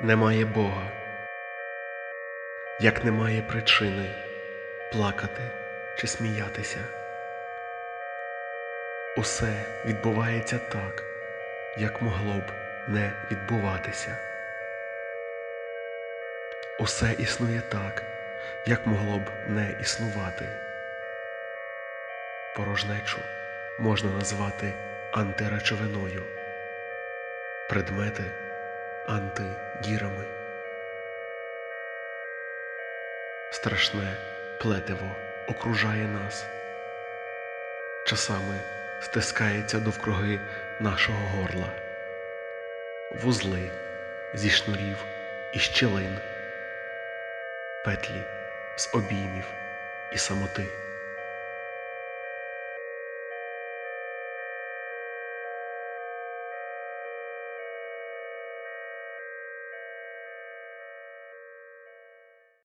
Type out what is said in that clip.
немає Бога, як немає причини плакати чи сміятися. Усе відбувається так, як могло б не відбуватися. Усе існує так, як могло б не існувати. Порожнечу можна назвати антиречовиною, предмети антидірами. Страшне плетиво окружає нас, часами стискається довкруги нашого горла, вузли зі шнурів і щілин, петлі з обіймів і самоти.